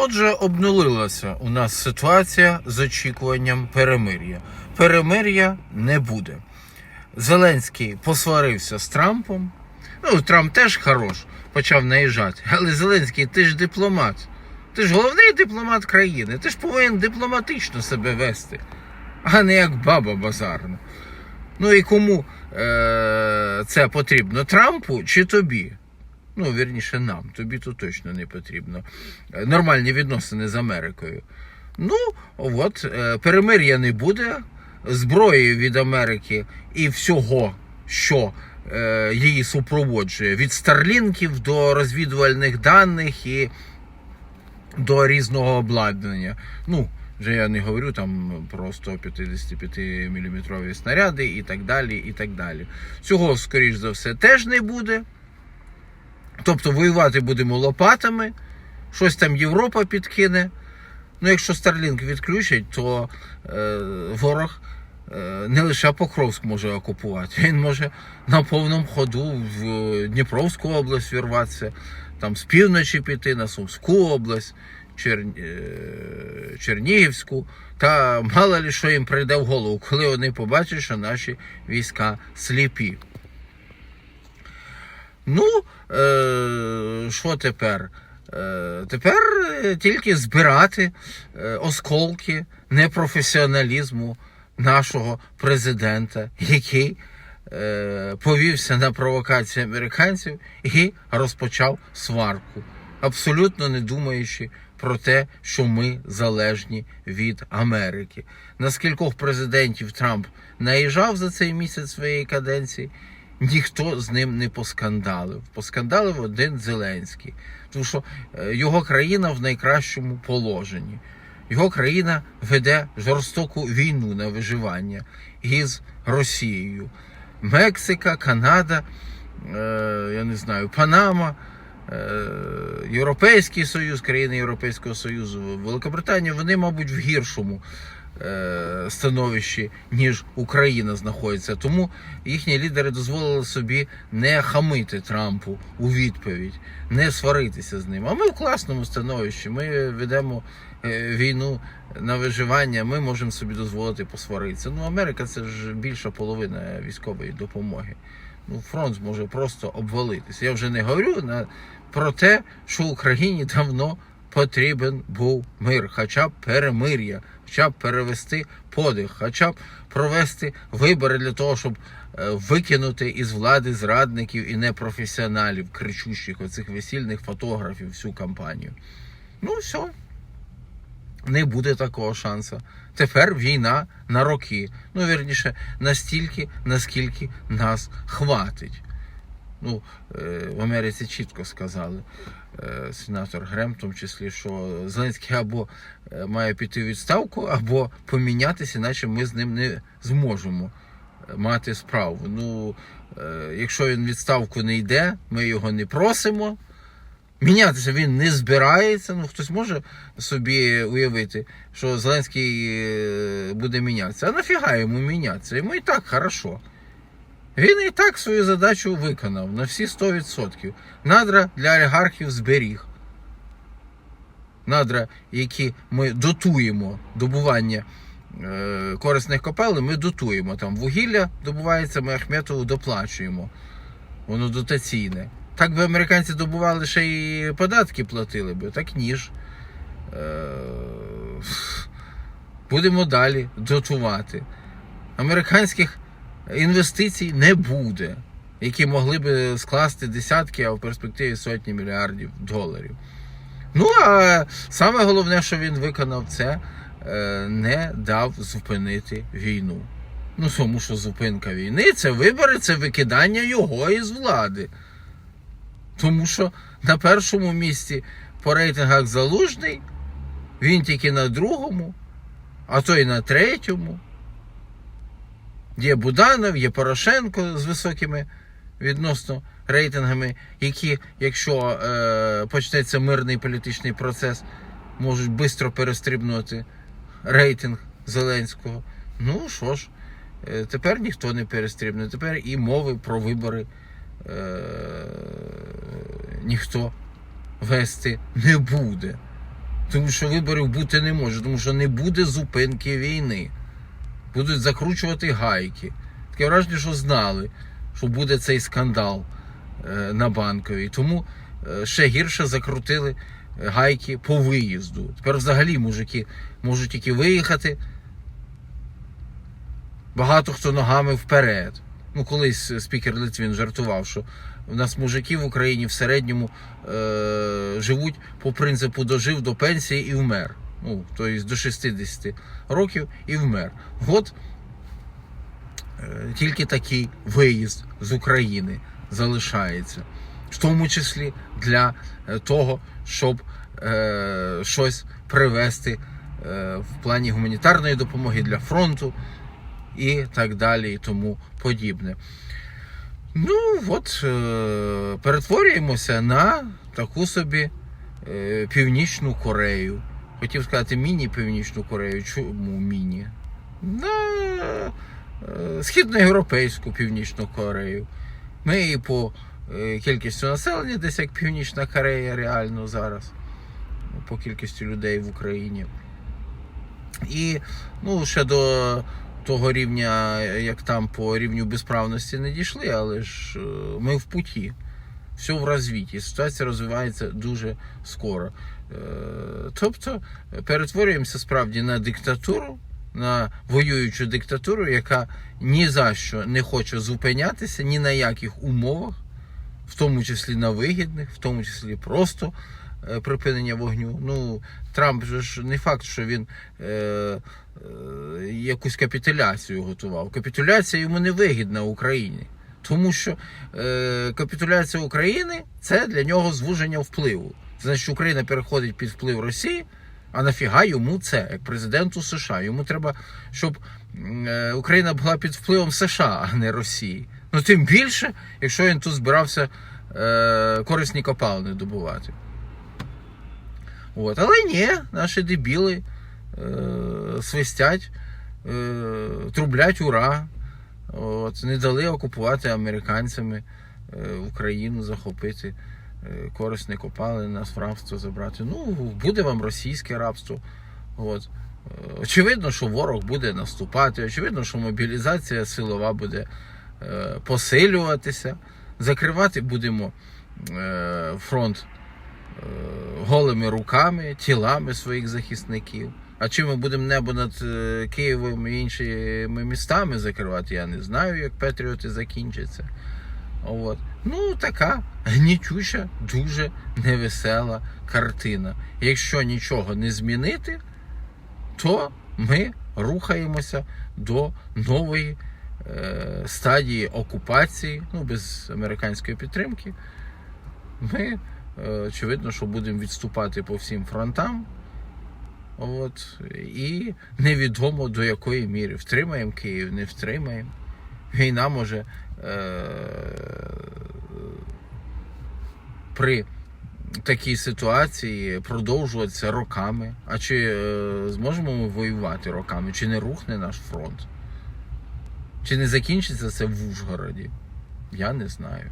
Отже, обнулилася у нас ситуація з очікуванням перемир'я. Перемир'я не буде. Зеленський посварився з Трампом. Ну, Трамп теж хорош, почав наїжджати. Але Зеленський, ти ж дипломат. Ти ж головний дипломат країни. Ти ж повинен дипломатично себе вести, а не як баба базарна. Ну і кому е- це потрібно? Трампу чи тобі? Ну, вірніше, нам. Тобі то точно не потрібно. Е, Нормальні відносини з Америкою. Ну, от, е, перемир'я не буде. Зброєю від Америки і всього, що е, її супроводжує, від старлінків до розвідувальних даних і до різного обладнання. Ну, вже я не говорю там про 155 мм снаряди і так далі. і так далі. Цього, скоріш за все, теж не буде. Тобто воювати будемо лопатами, щось там Європа підкине. Ну, якщо Starlink відключать, то е, ворог е, не лише Покровськ може окупувати, він може на повному ходу в Дніпровську область вірватися, там з півночі піти на Сумську область, Чер... е, Чернігівську. Та мало ли що їм прийде в голову, коли вони побачать, що наші війська сліпі. Ну, е, що тепер? Е, тепер е, тільки збирати е, осколки непрофесіоналізму нашого президента, який е, повівся на провокації американців і розпочав сварку, абсолютно не думаючи про те, що ми залежні від Америки. На скількох президентів Трамп наїжджав за цей місяць своєї каденції, ніхто з ним не поскандалив. Поскандалив один Зеленський. Тому що е, його країна в найкращому положенні. Його країна веде жорстоку війну на виживання із Росією. Мексика, Канада, е, я не знаю, Панама, е, Європейський Союз, країни Європейського Союзу, Великобританія, вони, мабуть, в гіршому становищі, ніж Україна знаходиться. Тому їхні лідери дозволили собі не хамити Трампу у відповідь, не сваритися з ним. А ми в класному становищі. Ми ведемо е, війну на виживання. Ми можемо собі дозволити посваритися. Ну, Америка це ж більша половина військової допомоги. Ну, фронт може просто обвалитися. Я вже не говорю на, про те, що Україні давно потрібен був мир, хоча б перемир'я, хоча б перевести подих, хоча б провести вибори для того, щоб е, викинути із влади зрадників і непрофесіоналів, кричущих оцих весільних фотографів всю кампанію. Ну, все. Не буде такого шансу. Тепер війна на роки. Ну, вірніше, настільки, наскільки нас хватить. Ну, е, в Америці чітко сказали, сенатор Грем, в тому числі, що Зеленський або е, має піти у відставку, або помінятися, іначе ми з ним не зможемо е, мати справу. Ну, е, якщо він відставку не йде, ми його не просимо. Мінятися він не збирається. Ну, хтось може собі уявити, що Зеленський е, буде мінятися. А нафіга йому мінятися? Йому і так хорошо. Він і так свою задачу виконав на всі 100%. Надра для олігархів зберіг. Надра, які ми дотуємо добування е, корисних копалин, ми дотуємо. Там вугілля добувається, ми Ахметову доплачуємо. Воно дотаційне. Так би американці добували ще й податки платили би, так ніж. Е, будемо далі дотувати. Американських інвестицій не буде, які могли би скласти десятки, а в перспективі сотні мільярдів доларів. Ну, а саме головне, що він виконав, це е, не дав зупинити війну. Ну, тому що зупинка війни це вибори, це викидання його із влади. Тому що на першому місці по рейтингах залужний, він тільки на другому, а то й на третьому. Є Буданов, є Порошенко з високими відносно рейтингами, які, якщо е, почнеться мирний політичний процес, можуть швидко перестрибнути рейтинг Зеленського. Ну що ж, е, тепер ніхто не перестрибне. Тепер і мови про вибори е, ніхто вести не буде. Тому що виборів бути не може, тому що не буде зупинки війни. Будуть закручувати гайки. Таке враження, що знали, що буде цей скандал е, на банковій. Тому е, ще гірше закрутили гайки по виїзду. Тепер взагалі мужики можуть тільки виїхати. Багато хто ногами вперед. Ну, колись спікер Литвін жартував, що в нас мужики в Україні в середньому е- живуть по принципу дожив до пенсії і вмер. Ну, тобто до 60 років і вмер. От е, тільки такий виїзд з України залишається, в тому числі для е, того, щоб е, щось привезти е, в плані гуманітарної допомоги для фронту і так далі, і тому подібне. Ну, от е, перетворюємося на таку собі е, Північну Корею. Хотів сказати міні-Північну Корею. Чому міні? На е, східноєвропейську Північну Корею. Ми і по е, кількістю населення, десь як Північна Корея реально зараз, по кількості людей в Україні. І ну, ще до того рівня, як там по рівню безправності не дійшли, але ж е, ми в путі. Все в розвіті. Ситуація розвивається дуже скоро. Е, Тобто перетворюємося справді на диктатуру, на воюючу диктатуру, яка ні за що не хоче зупинятися ні на яких умовах, в тому числі на вигідних, в тому числі просто е, припинення вогню. Ну, Трамп же ж не факт, що він е, е, якусь капітуляцію готував. Капітуляція йому не вигідна Україні. Тому що е, капітуляція України це для нього звуження впливу. Значить, Україна переходить під вплив Росії, а нафіга йому це, як президенту США. Йому треба, щоб е, Україна була під впливом США, а не Росії. Ну тим більше, якщо він тут збирався е, корисні копалини добувати. От. Але ні, наші дебіли е, свистять, трублять ура. От, не дали окупувати американцями Україну, захопити корисне копалини, нас в рабство забрати. Ну, буде вам російське рабство. От. Е, Очевидно, що ворог буде наступати, очевидно, що мобілізація силова буде е, посилюватися. Закривати будемо е, фронт е, голими руками, тілами своїх захисників. А чи ми будемо небо над е, Києвом і іншими містами закривати, я не знаю, як Петріоти закінчаться. От. Ну, така гнітюча, дуже невесела картина. Якщо нічого не змінити, то ми рухаємося до нової е, стадії окупації, ну, без американської підтримки. Ми, е, очевидно, що будемо відступати по всім фронтам. От, і невідомо до якої міри. Втримаємо Київ, не втримаємо. Війна може е, при такій ситуації продовжуватися роками. А чи е, зможемо ми воювати роками? Чи не рухне наш фронт? Чи не закінчиться це в Ужгороді? Я не знаю.